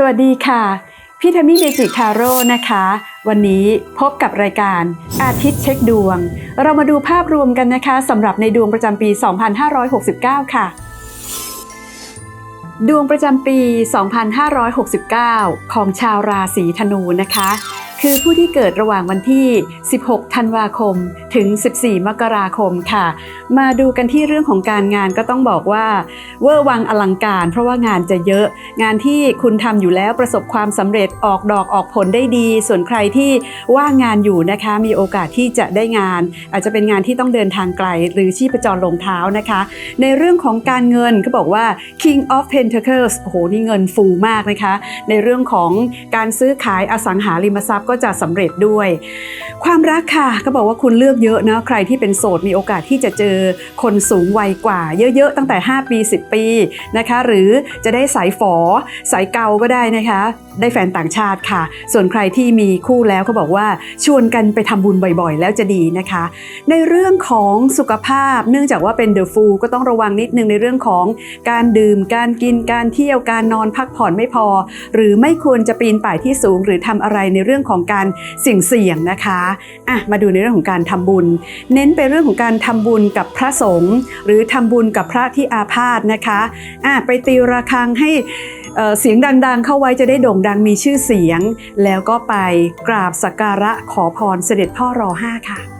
สวัสดีค่ะ พี่ทามี่เมจิคาโร่นะคะ วันนี้พบกับรายการอาทิตย์เช็คดวง เรามาดูภาพรวมกันนะคะสำหรับในดวงประจำปี 2569 ค่ะ ดวงประจำปี 2569 ของชาวราศีธนูนะคะ คือผู้ที่เกิดระหว่างวันที่ 16 ธันวาคม ถึง 14 มกราคมค่ะ มาดูกันที่เรื่องของการงานก็ต้องบอกว่า เวอร์วังอลังการ เพราะว่างานจะเยอะ งานที่คุณทำอยู่แล้วประสบความสำเร็จออกดอกออกผลได้ดี ส่วนใครที่ว่างงานอยู่นะคะ มีโอกาสที่จะได้งาน อาจจะเป็นงานที่ต้องเดินทางไกล หรือชีพจรลงเท้านะคะ ในเรื่องของการเงินเขาบอกว่า King of Pentacles โอ้โหนี่เงินฟูมากนะคะ ในเรื่องของการซื้อขายอสังหาริมทรัพย์ก็จะสำเร็จด้วย ความรักค่ะก็บอกว่าคุณเลือกเยอะนะใครที่เป็นโสดมีโอกาสที่จะเจอคนสูงวัยกว่า เยอะๆตั้งแต่ 5 ปี 10 ปีนะคะ หรือจะได้สายฝอสายเกาก็ได้นะคะ ได้แฟนต่างชาติค่ะ ส่วนใครที่มีคู่แล้วก็บอกว่าชวนกันไปทำบุญบ่อยๆ แล้วจะดีนะคะ ในเรื่องของสุขภาพ เนื่องจากว่าเป็นเดอะฟูก็ต้องระวังนิดนึงในเรื่องของการดื่มการกินการเที่ยวการนอนพักผ่อนไม่พอ หรือไม่ควรจะปีนป่ายที่สูง หรือทำอะไรในเรื่องของการเสี่ยงนะคะอะมาดูในเรื่องของการทำบุญ เน้นไปเรื่องของการทำบุญกับพระสงฆ์หรือทำบุญกับพระที่อาพาธนะคะอะไปตีระฆังให้เอ่อเสียงดังๆ เข้าไว้จะได้โด่งดังมีชื่อเสียง แล้วก็ไปกราบสักการะขอพรเสด็จพ่อรอห้าค่ะ